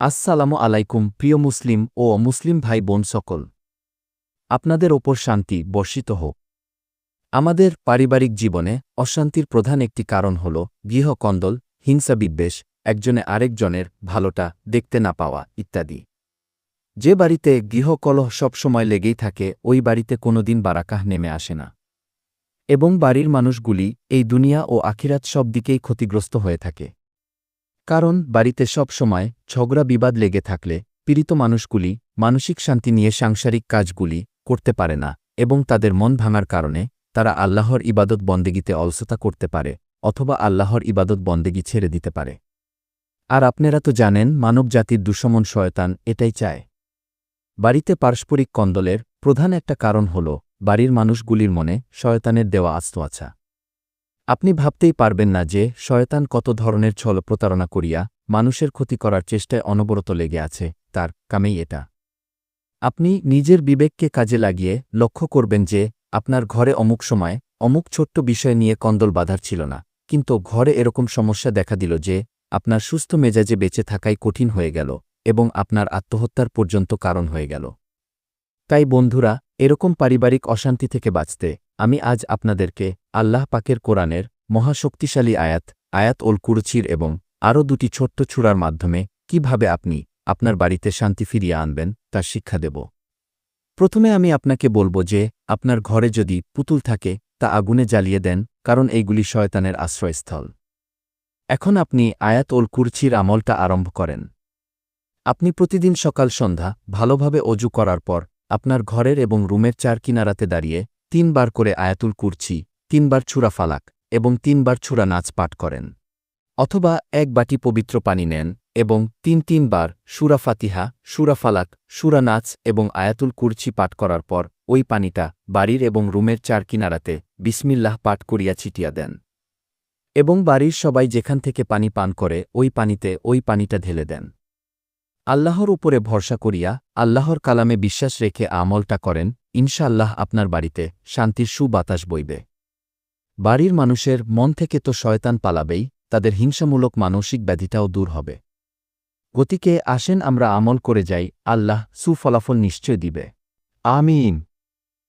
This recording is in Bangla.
আসসালামু আলাইকুম, প্রিয় মুসলিম ও অমুসলিম ভাই বোন সকল। আপনাদের ওপর শান্তি বর্ষিত হোক। আমাদের পারিবারিক জীবনে অশান্তির প্রধান একটি কারণ হল গৃহকন্দল, হিংসা বিদ্বেষ, একজনে আরেকজনের ভালোটা দেখতে না পাওয়া ইত্যাদি। যে বাড়িতে গৃহকলহ সবসময় লেগেই থাকে, ওই বাড়িতে কোনোদিন বারাকাহ নেমে আসে না। এবং বাড়ির মানুষগুলি এই দুনিয়া ও আখিরাত সব দিকেই ক্ষতিগ্রস্ত হয়ে থাকে। কারণ, বাড়িতে সব সময় ঝগড়া বিবাদ লেগে থাকলে পীড়িত মানুষগুলি মানসিক শান্তি নিয়ে সাংসারিক কাজগুলি করতে পারে না এবং তাদের মন ভাঙার কারণে তারা আল্লাহর ইবাদত বন্দেগিতে অলসতা করতে পারে অথবা আল্লাহর ইবাদত বন্দেগি ছেড়ে দিতে পারে। আর আপনারা তো জানেন, মানবজাতির দুঃসমন শয়তান এটাই চায়। বাড়িতে পারস্পরিক কন্দলের প্রধান একটা কারণ হল, বাড়ির মানুষগুলির মনে শয়তানের দেওয়া আস্ত আছা আপনি ভাবতেই পারবেন না যে, শয়তান কত ধরনের ছল প্রতারণা করিয়া মানুষের ক্ষতি করার চেষ্টায় অনবরত লেগে আছে, তার কামেই এটা। আপনি নিজের বিবেককে কাজে লাগিয়ে লক্ষ্য করবেন যে, আপনার ঘরে অমুক সময়, অমুক ছোট্ট বিষয় নিয়ে কন্দল বাঁধার ছিল না, কিন্তু ঘরে এরকম সমস্যা দেখা দিল যে, আপনার সুস্থ মেজাজে বেঁচে থাকাই কঠিন হয়ে গেল, এবং আপনার আত্মহত্যার পর্যন্ত কারণ হয়ে গেল। তাই বন্ধুরা, এরকম পারিবারিক অশান্তি থেকে বাঁচতে আমি আজ আপনাদেরকে আল্লাহ পাকের কোরআনের মহাশক্তিশালী আয়াত আয়াত ওল কুরচির এবং আরও দুটি ছোট্ট ছুড়ার মাধ্যমে কীভাবে আপনি আপনার বাড়িতে শান্তি ফিরিয়ে আনবেন তার শিক্ষা দেব। প্রথমে আমি আপনাকে বলব যে, আপনার ঘরে যদি পুতুল থাকে, তা আগুনে জ্বালিয়ে দেন, কারণ এইগুলি শয়তানের আশ্রয়স্থল। এখন আপনি আয়াত ওল কুরচির আমলটা আরম্ভ করেন। আপনি প্রতিদিন সকাল সন্ধ্যা ভালোভাবে অজু করার পর আপনার ঘরের এবং রুমের চার কিনারাতে দাঁড়িয়ে তিনবার করে আয়াতুল কুরছি তিনবার ছুরা ফালাক এবং তিনবার ছুরা নাচ পাঠ করেন। অথবা এক বাটি পবিত্র পানি নেন এবং তিন তিনবার সুরা ফাতিহা, সুরা ফালাক, সুরা নাচ এবং আয়াতুল কুরছি পাঠ করার পর ওই পানিটা বাড়ির এবং রুমের চার কিনারাতে বিসমিল্লাহ পাঠ করিয়া ছিটিয়া দেন। এবং বাড়ির সবাই যেখান থেকে পানি পান করে ওই পানিতে ওই পানিটা ঢেলে দেন। আল্লাহর উপরে ভরসা করিয়া আল্লাহর কালামে বিশ্বাস রেখে আমলটা করেন ইনশাআল্লাহ আপনার বাড়িতে শান্তির সুবাতাস বইবে। বাড়ির মানুষের মন থেকে তো শয়তান পালাবেই, তাদের হিংসামূলক মানসিক ব্যাধিটাও দূর হবে। গতিকে আসেন আমরা আমল করে যাই, আল্লাহ সুফলাফল নিশ্চয় দিবে। আমিন।